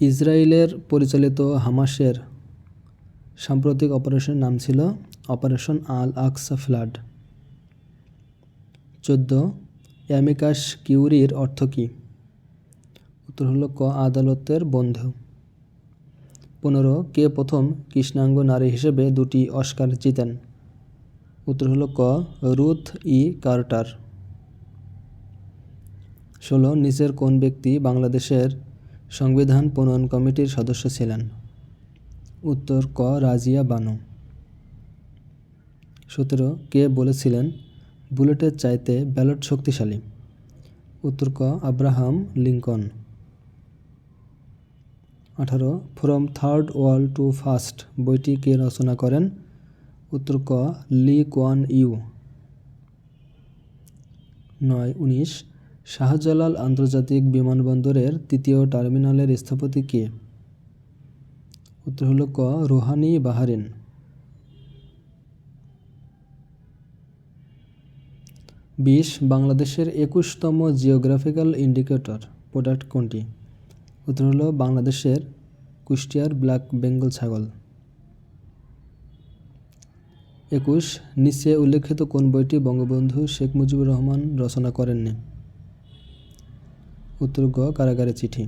ইসরায়েলের পরিচালিত হামাসের সাম্প্রতিক অপারেশনের নাম ছিল অপারেশন আল আকসা ফ্লাড। চোদ্দ, অ্যামিকাস কিউরির অর্থ কী? উত্তর হলো ক, আদালতের বন্ধু। পনেরো, কে প্রথম কৃষ্ণাঙ্গ নারী হিসেবে দুটি অস্কার জিতেন? উত্তর হলো ক, রুথ ই কার্টার। ষোলো, নিচের কোন ব্যক্তি বাংলাদেশের সংবিধান প্রণয়ন কমিটির সদস্য ছিলেন। উত্তর ক রাজিয়া বানু। সতেরো, কে বলেছিলেন, বুলেটের চাইতে ব্যালট শক্তিশালী উত্তর ক, আব্রাহাম লিঙ্কন। আঠারো, from third world to first বইটি কে রচনা করেন? উত্তর ক, লি কোয়ান ইউ। নয়, উনিশ শাহজালাল আন্তর্জাতিক বিমানবন্দরের তৃতীয় টার্মিনালের স্থপতি কে? উত্তর হল ক, রোহানি বাহারিন। বিশ, বাংলাদেশের একুশতম জিওগ্রাফিক্যাল ইন্ডিকেটর প্রোডাক্ট কোনটি? উত্তর হল বাংলাদেশের কুষ্টিয়ার ব্ল্যাক বেঙ্গল ছাগল। একুশ, নিচে উল্লেখিত কোন বইটি বঙ্গবন্ধু শেখ মুজিবুর রহমান রচনা করেননি? উত্তর গ কারাগারে চিঠি।